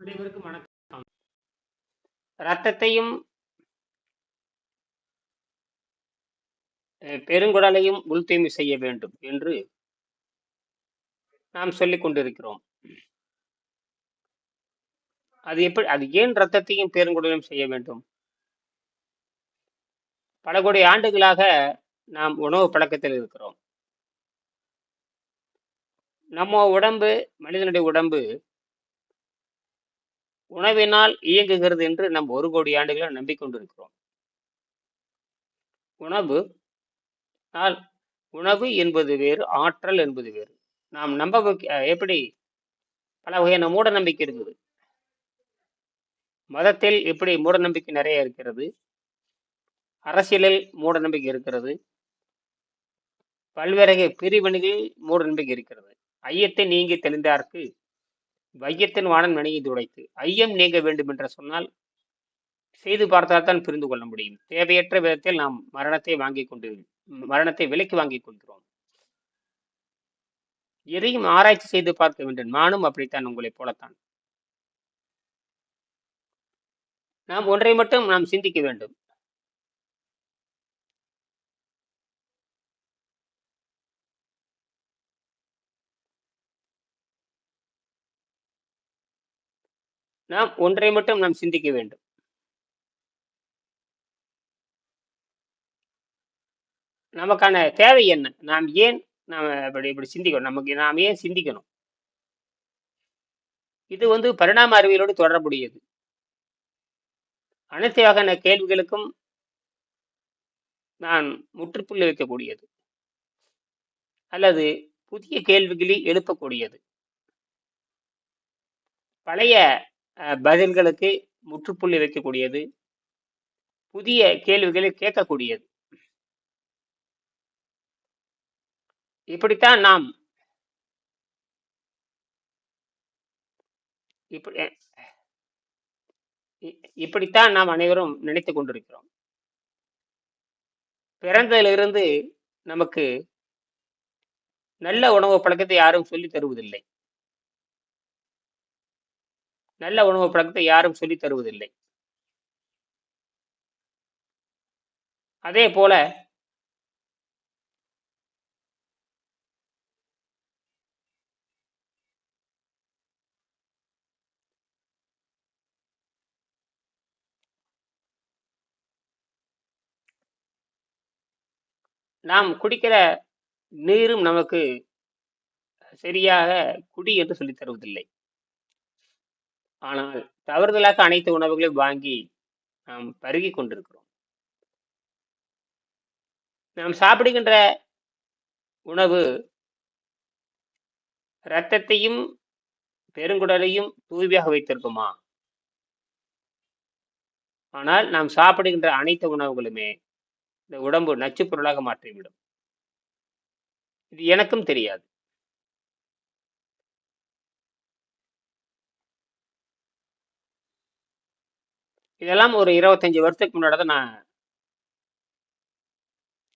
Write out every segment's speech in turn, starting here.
அனைவருக்கும் வணக்கம். ரத்தத்தையும் பெருங்குடலையும் உள் தூய்மை செய்ய வேண்டும் என்று நாம் சொல்லிக் கொண்டிருக்கிறோம். அது எப்படி அது ஏன் இரத்தத்தையும் பெருங்குடலையும் செய்ய வேண்டும்? பல கோடி ஆண்டுகளாக நாம் உணவு பழக்கத்தில் இருக்கிறோம். நம்ம உடம்பு மனிதனுடைய உடம்பு உணவினால் இயங்குகிறது என்று நம் ஒரு கோடி ஆண்டுகளாக நம்பிக்கொண்டிருக்கிறோம். உணவு ஆனால் உணவு என்பது வேறு ஆற்றல் என்பது வேறு. நாம் நம்ப எப்படி பல வகையான மூட நம்பிக்கை இருக்குது மதத்தில் எப்படி மூட நம்பிக்கை நிறைய இருக்கிறது. அரசியலில் மூட நம்பிக்கை இருக்கிறது. பல்வேறு பிரிவினைகளில் மூட நம்பிக்கை இருக்கிறது. ஐயத்தை நீங்கி தெளிந்தார்க்கு வையத்தின் வாணன் மணியை துடைத்து ஐயம் நீங்க வேண்டும் என்று சொன்னால் செய்து பார்த்தால் தான் புரிந்து கொள்ள முடியும். தேவையற்ற விதத்தில் நாம் மரணத்தை வாங்கிக் கொண்டு மரணத்தை விலைக்கு வாங்கிக் கொள்கிறோம். எதையும் ஆராய்ச்சி செய்து பார்க்க வேண்டும். நானும் அப்படித்தான் உங்களைப் போலத்தான். நாம் ஒன்றை மட்டும் நாம் சிந்திக்க வேண்டும். நாம் ஒன்றை மட்டும் நாம் சிந்திக்க வேண்டும். நமக்கான தேவை என்ன? நாம் ஏன் நாம் இப்படி இப்படி சிந்திக்கணும்? நமக்கு நாம் ஏன் சிந்திக்கணும்? இது வந்து பரிணாம அறிவியலோடு தொடர்புடையது. அனைத்து வகையான கேள்விகளுக்கும் நான் முற்றுப்புள்ளி வைக்கக்கூடியது. அல்லது புதிய கேள்விகளை எழுப்பக்கூடியது. பழைய பதில்களுக்கு முற்றுப்புள்ளி வைக்கக்கூடியது. புதிய கேள்விகளை கேட்கக்கூடியது. இப்படித்தான் நாம் இப்படி இப்படித்தான் நாம் அனைவரும் நினைத்துக் கொண்டிருக்கிறோம். பிறந்ததிலிருந்து நமக்கு நல்ல உணவு பழக்கத்தை யாரும் சொல்லி தருவதில்லை. நல்ல உணவு பழக்கத்தை யாரும் சொல்லி தருவதில்லை. அதே போல நாம் குடிக்கிற நீரும் நமக்கு சரியாக குடி என்று சொல்லித் தருவதில்லை. ஆனால் தவறுதலாக அனைத்து உணவுகளையும் வாங்கி நாம் பருகி கொண்டிருக்கிறோம். நாம் சாப்பிடுகின்ற உணவு இரத்தத்தையும் பெருங்குடலையும் தூய்மையாக வைத்திருக்குமா? ஆனால் நாம் சாப்பிடுகின்ற அனைத்து உணவுகளுமே இந்த உடம்பு நச்சுப் பொருளாக மாற்றிவிடும். இது எனக்கும் தெரியாது. இதெல்லாம் ஒரு இருபத்தஞ்சி வருஷத்துக்கு முன்னாடி தான் நான்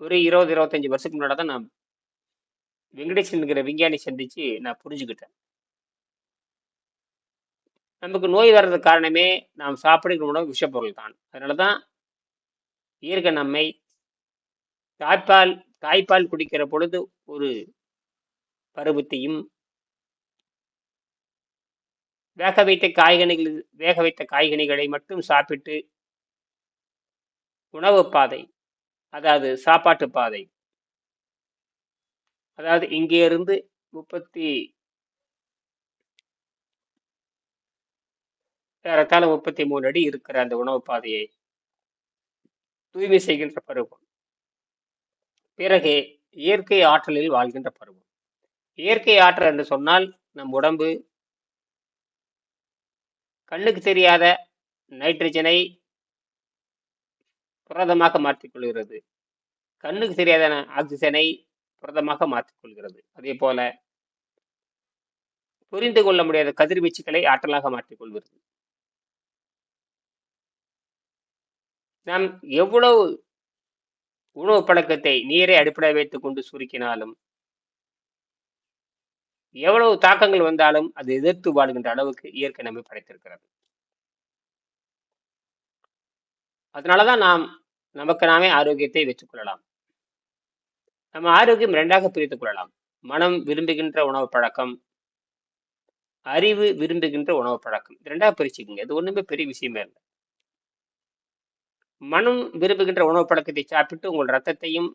ஒரு இருபது இருபத்தஞ்சி வருஷத்துக்கு முன்னாடி தான் நான் வெங்கடேசன்கிற விஞ்ஞானி சந்திச்சு நான் புரிஞ்சுக்கிட்டேன். நமக்கு நோய் வர்றதுக்கு காரணமே நாம் சாப்பிடுகிற உணவு விஷப்பொருள் தான். அதனால தான் ஈர்க்க நம்மை தாய்ப்பால் தாய்ப்பால் குடிக்கிற பொழுது ஒரு பருவத்தையும் வேக வைத்த காய்கனிகள் வேக வைத்த காய்கனிகளை மட்டும் சாப்பிட்டு உணவு பாதை அதாவது சாப்பாட்டு பாதை. அதாவது இங்கே இருந்து முப்பத்தி ஏறத்தாழ முப்பத்தி மூணு அடி இருக்கிற அந்த உணவு பாதையை தூய்மை செய்கின்ற பருவம். பிறகு இயற்கை ஆற்றலில் வாழ்கின்ற பருவம். இயற்கை ஆற்றல் என்று சொன்னால் நம் உடம்பு கண்ணுக்கு தெரியாத நைட்ரஜனை புரதமாக மாற்றிக்கொள்கிறது. கண்ணுக்கு தெரியாத ஆக்சிஜனை புரதமாக மாற்றிக்கொள்கிறது. அதே போல புரிந்து கொள்ள முடியாத கதிர்வீச்சுகளை ஆற்றலாக மாற்றிக்கொள்கிறது. நாம் எவ்வளவு உணவு பழக்கத்தை நீரை அடிப்படை வைத்துக் கொண்டு சுருக்கினாலும் எவ்வளவு தாக்கங்கள் வந்தாலும் அது எதிர்த்து வாழ்கின்ற அளவுக்கு இயற்கை நம்மை படைத்திருக்கிறது. அதனாலதான் நாம் நமக்கு நாமே ஆரோக்கியத்தை வச்சுக் கொள்ளலாம். நம்ம ஆரோக்கியம் இரண்டாக பிரித்துக் கொள்ளலாம். மனம் விரும்புகின்ற உணவு பழக்கம் அறிவு விரும்புகின்ற உணவு பழக்கம். இரண்டாக பிரிச்சுக்கோங்க. இது ஒண்ணுமே பெரிய விஷயமே இல்லை. மனம் விரும்புகின்ற உணவு பழக்கத்தை சாப்பிட்டு உங்கள் ரத்தத்தையும்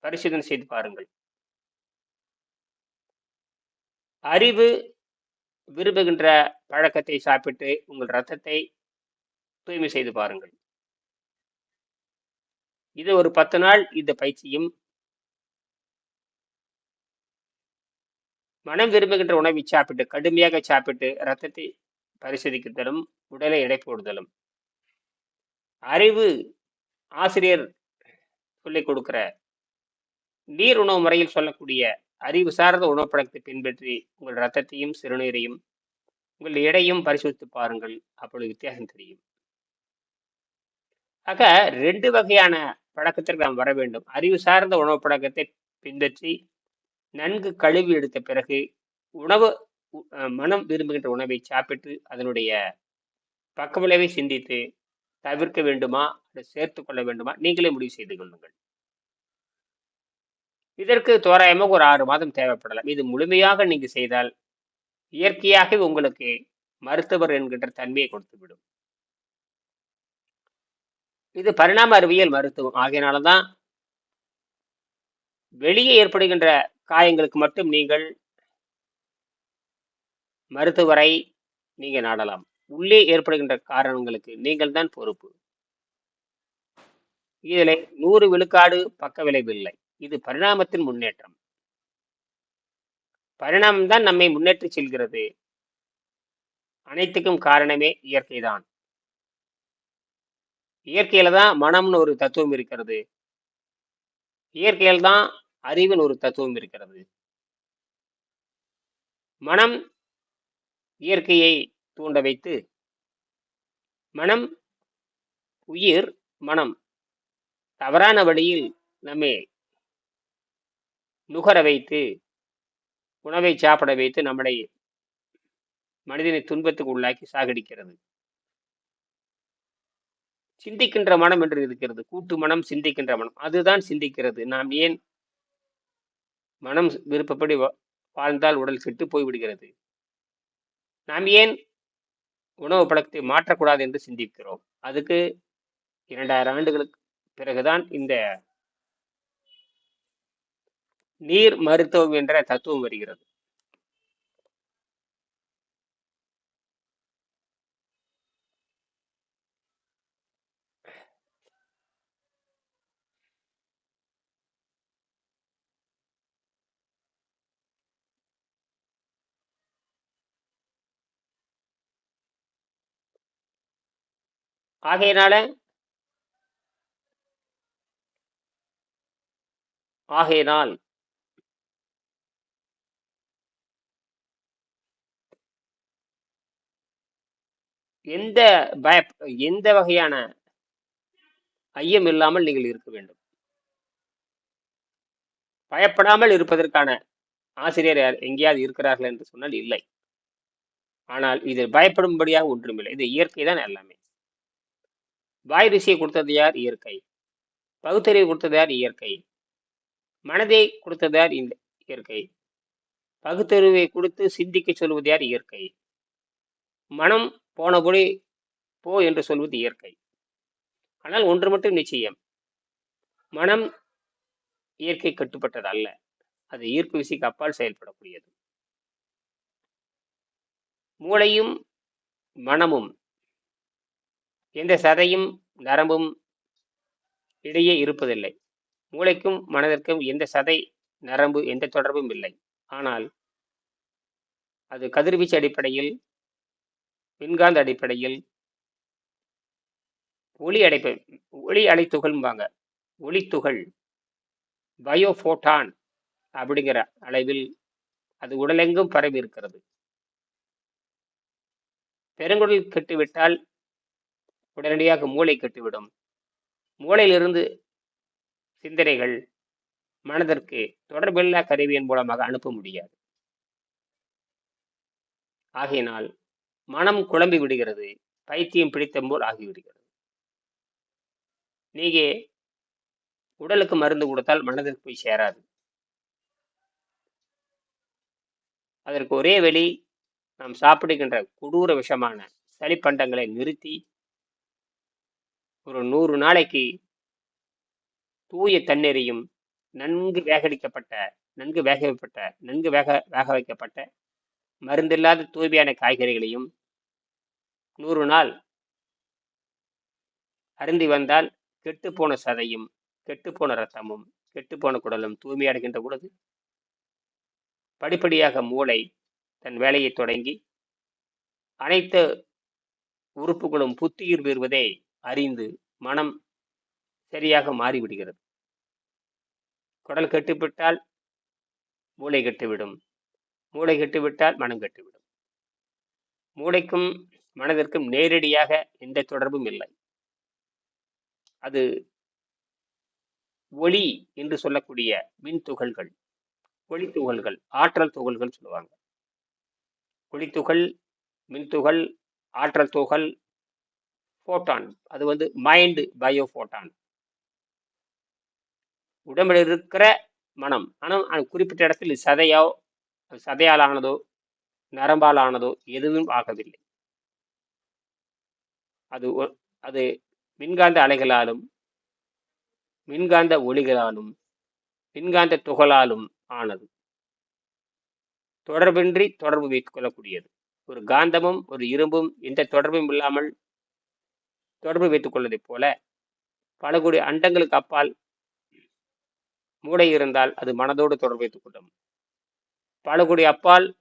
பரிசோதனை செய்து பாருங்கள். அறிவு விரும்புகின்ற பழக்கத்தை சாப்பிட்டு உங்கள் ரத்தத்தை தூய்மை செய்து பாருங்கள். இது ஒரு பத்து நாள் இந்த பயிற்சியும். மனம் விரும்புகின்ற உணவை சாப்பிட்டு கடுமையாக சாப்பிட்டு ரத்தத்தை பரிசோதிக்குதலும் உடலை எடை போடுதலும். அறிவு ஆசிரியர் சொல்லிக் கொடுக்கிற நீர் உணவு முறையில் சொல்லக்கூடிய அறிவு சார்ந்த உணவு பழக்கத்தை பின்பற்றி உங்கள் ரத்தத்தையும் சிறுநீரையும் உங்கள் எடையும் பரிசோதித்து பாருங்கள். அப்பொழுது வித்தியாசம் தெரியும். ஆக ரெண்டு வகையான பழக்கத்திற்கு நாம் வர வேண்டும். அறிவு சார்ந்த உணவு பழக்கத்தை பின்பற்றி நன்கு கழுவி எடுத்த பிறகு உணவு மனம் விரும்புகின்ற உணவை சாப்பிட்டு அதனுடைய பக்கவிளைவை சிந்தித்து தவிர்க்க வேண்டுமா? அதை சேர்த்து கொள்ள வேண்டுமா? நீங்களே முடிவு செய்து கொள்ளுங்கள். இதற்கு தோராயமாக ஒரு ஆறு மாதம் தேவைப்படலாம். இது முழுமையாக நீங்க செய்தால் இயற்கையாகவே உங்களுக்கு மருத்துவர் என்கின்ற தன்மையை கொடுத்துவிடும். இது பரிணாம அறிவியல் மருத்துவம். ஆகையினாலதான் வெளியே ஏற்படுகின்ற காயங்களுக்கு மட்டும் நீங்கள் மருத்துவரை நீங்க நாடலாம். உள்ளே ஏற்படுகின்ற காரணங்களுக்கு நீங்கள் தான் பொறுப்பு. இதில் நூறு விழுக்காடு பக்க விளைவில்லை இது பரிணாமத்தின் முன்னேற்றம். பரிணாமம் தான் நம்மை முன்னேற்றி செல்கிறது. அனைத்துக்கும் காரணமே இயற்கைதான் இயற்கையில தான் மனம்னு ஒரு தத்துவம் இருக்கிறது. இயற்கையில் தான் அறிவின் ஒரு தத்துவம் இருக்கிறது. மனம் இயற்கையை தூண்ட வைத்து மனம் உயிர் மனம் தவறான வழியில் நம்மை நுகர வைத்து உணவை சாப்பிட வைத்து நம்மளை மனிதனை துன்பத்துக்கு உள்ளாக்கி சாகடிக்கிறது. சிந்திக்கின்ற மனம் என்று இருக்கிறது. கூட்டு மனம் சிந்திக்கின்ற மனம். அதுதான் சிந்திக்கிறது. நாம் ஏன் மனம் விருப்பப்படி வா- வாழ்ந்தால் உடல் கெட்டு போய் விடுகிறது நாம் ஏன் உணவு பழக்கத்தை மாற்றக்கூடாது என்று சிந்திக்கிறோம்? அதுக்கு இரண்டாயிரம் ஆண்டுகளுக்கு பிறகுதான் இந்த நீர் மருத்துவம் என்ற தத்துவம் வருகிறது. ஆகையினால ஆகையினால் எந்த பய எந்த வகையான ஐயம் இல்லாமல் நீங்கள் இருக்க வேண்டும். பயப்படாமல் இருப்பதற்கான ஆசிரியர் யார் எங்கேயாவது இருக்கிறார்கள் என்று சொன்னால் இல்லை. ஆனால் இதில் பயப்படும்படியாக ஒன்றுமில்லை. இது இயற்கை தான் எல்லாமே. வாய் ரிசியை கொடுத்தது யார்? இயற்கை. பகுத்தறிவு கொடுத்தது யார்? இயற்கை. மனதை கொடுத்தது யார்? இந்த இயற்கை. பகுத்தறிவை கொடுத்து சிந்திக்க சொல்வது யார்? இயற்கை. மனம் போனபடி போ என்று சொல்வது இயற்கை. ஆனால் ஒன்று மட்டும் நிச்சயம். மனம் இயற்கை கட்டுப்பட்டது அல்ல. அது ஈர்ப்பு விசைக்கு அப்பால் செயல்படக்கூடியது. மூளையும் மனமும் எந்த சதையும் நரம்பும் இடையே இருப்பதில்லை. மூளைக்கும் மனதிற்கும் எந்த சதை நரம்பு எந்த தொடர்பும் இல்லை. ஆனால் அது கதிர்வீச்சு அடிப்படையில் மின்காந்த அடிப்படையில் ஒளி அடைப்பை ஒளி அலைத்துகள்பாங்க ஒளித்துகள் பயோஃபோட்டான் அப்படிங்கிற அளவில் அது உடலெங்கும் பரவி இருக்கிறது. பெருங்குடல் கெட்டுவிட்டால் உடனடியாக மூளை கெட்டுவிடும். மூளையிலிருந்து சிந்தனைகள் மனதிற்கு தொடர்பில்லா கருவியின் மூலமாக அனுப்ப முடியாது. ஆகையினால் மனம் குழம்பி விடுகிறது. பைத்தியம் பிடித்த போல் ஆகிவிடுகிறது. நீங்க உடலுக்கு மருந்து கொடுத்தால் மனதிற்கு போய் சேராது. அதற்கு ஒரே வழி நாம் சாப்பிடுகின்ற கொடூர விஷமான சளிப்பண்டங்களை நிறுத்தி ஒரு நூறு நாளைக்கு தூய தண்ணீரையும் நன்கு வேகடிக்கப்பட்ட நன்கு வேக வைக்கப்பட்ட நன்கு வேக வேக வைக்கப்பட்ட மருந்தில்லாத தூய்மையான காய்கறிகளையும் நூறு நாள் அருந்தி வந்தால் கெட்டுப்போன சதையும் கெட்டுப்போன ரத்தமும் கெட்டுப்போன குடலும் தூய்மையடைகின்ற பொழுது படிப்படியாக மூளை தன் வேலையை தொடங்கி அனைத்து உறுப்புகளும் புத்துயிர் பெறுவதை அறிந்து மனம் சரியாக மாறிவிடுகிறது. குடல் கெட்டுவிட்டால் மூளை கெட்டுவிடும். மூளை கெட்டுவிட்டால் மனம் கெட்டுவிடும். மூளைக்கும் மனதிற்கும் நேரடியாக எந்த தொடர்பும் இல்லை. அது ஒளி என்று சொல்லக்கூடிய மின் துகள்கள் ஒளி துகள்கள் ஆற்றல் துகள்கள் சொல்லுவாங்க. ஒளித்துகள் மின்துகள் ஆற்றல் துகள் ஃபோட்டான் அது வந்து மைண்டு பயோ ஃபோட்டான் உடம்பில் இருக்கிற மனம் ஆனால் அது குறிப்பிட்ட இடத்தில் சதையோ சதையால் ஆனதோ நரம்பால் ஆனதோ எதுவும் ஆகவில்லை. அது ஒ- அது மின்காந்த அலைகளாலும் மின்காந்த ஒளிகளாலும் மின்காந்த துகளாலும் ஆனது. தொடர்பின்றி தொடர்பு வைத்துக் கொள்ளக்கூடியது ஒரு காந்தமும் ஒரு இரும்பும் எந்த தொடர்பும் இல்லாமல் தொடர்பு வைத்துக் கொள்வதைப் போல பல கோடி அண்டங்களுக்கு அப்பால் மூளை இருந்தால் அது மனதோடு தொடர்பு வைத்துக் கொள்ளும். பல கோடி அப்பால்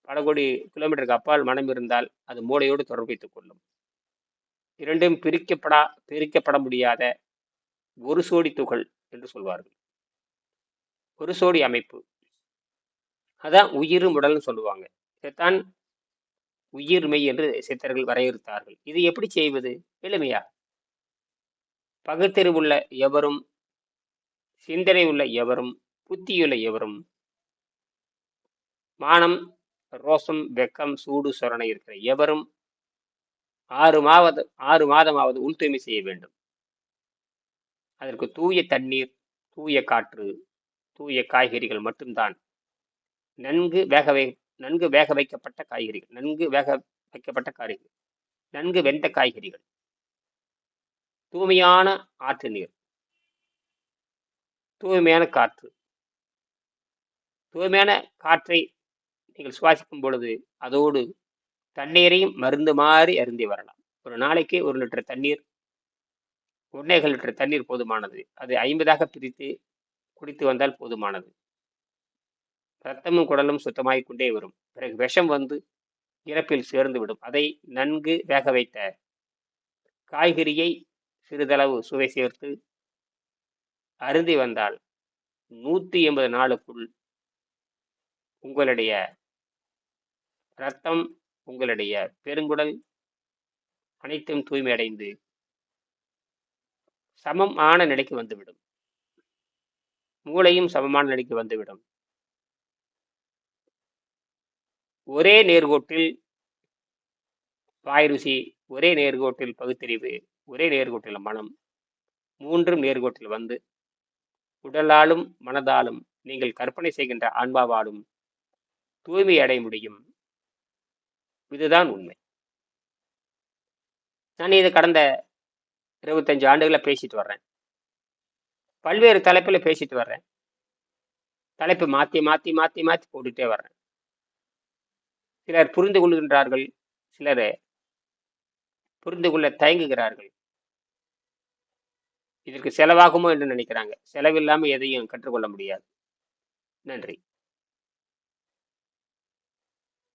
பல கோடி கிலோமீட்டருக்கு அப்பால் மனம் இருந்தால் அது மூளையோடு தொடர்பு கொள்ளும். இரண்டும் பிரிக்கப்படா பிரிக்கப்பட முடியாத ஒரு சோடி துகள் என்று சொல்வார்கள். ஒரு சோடி அமைப்பு. அதான் உயிரும் உடல்னு சொல்லுவாங்க. இதைத்தான் உயிர்மை என்று சித்தர்கள் வரையறுத்தார்கள். இது எப்படி செய்வது? எளிமையா? பகுத்தறிவுள்ள எவரும் சிந்தனை உள்ள எவரும் புத்தியுள்ள எவரும் மானம் ரோசம் வெக்கம் சூடு சொரணை இருக்கிற எவரும் ஆறு மாவது ஆறு மாதமாவது உள் தூய்மை செய்ய வேண்டும். அதற்கு தூய தண்ணீர் தூய காற்று தூய காய்கறிகள் மட்டும்தான். நன்கு வேக வை நன்கு வேக வைக்கப்பட்ட காய்கறிகள் நன்கு வேக வைக்கப்பட்ட காய்கறிகள் நன்கு வெந்த காய்கறிகள். தூய்மையான ஆற்று நீர். தூய்மையான காற்று. தூய்மையான காற்றை நீங்கள் சுவாசிக்கும் பொழுது அதோடு தண்ணீரையும் மருந்து மாறி அருந்தி வரலாம். ஒரு நாளைக்கு ஒரு லிட்டர் தண்ணீர் ஒன்னேகால் லிட்டர் தண்ணீர் போதுமானது. அது ஐம்பதாக பிரித்து குடித்து வந்தால் போதுமானது. ரத்தமும் குடலும் சுத்தமாகிக் கொண்டே வரும். பிறகு விஷம் வந்து இறப்பில் சேர்ந்து விடும். அதை நன்கு வேக வைத்த காய்கறியை சிறிதளவு சுவை சேர்த்து அருந்தி வந்தால் நூற்றி எண்பது நாளுக்குள் உங்களுடைய ரத்தம் உங்களுடைய பெருங்குடல் அனைத்தும் தூய்மையடைந்து சமமான நிலைக்கு வந்துவிடும். மூளையும் சமமான நிலைக்கு வந்துவிடும். ஒரே நேர்கோட்டில் வாய் ருசி ஒரே நேர்கோட்டில் பகுத்தறிவு ஒரே நேர்கோட்டில் மனம் மூன்றும் நேர்கோட்டில் வந்து உடலாலும் மனதாலும் நீங்கள் கற்பனை செய்கின்ற ஆன்மாவாலும் தூய்மை அடைய முடியும். இதுதான் உண்மை. நான் இது கடந்த இருபத்தஞ்சு ஆண்டுகளை பேசிட்டு வர்றேன். பல்வேறு தலைப்பில் பேசிட்டு வர்றேன். தலைப்பு மாற்றி மாற்றி மாற்றி மாற்றி போட்டுட்டே வர்றேன். சிலர் புரிந்து கொள்கின்றார்கள் சிலர் புரிந்து கொள்ள தயங்குகிறார்கள். இதற்கு செலவாகுமோ என்று நினைக்கிறாங்க. செலவில்லாமல் எதையும் கற்றுக்கொள்ள முடியாது. நன்றி.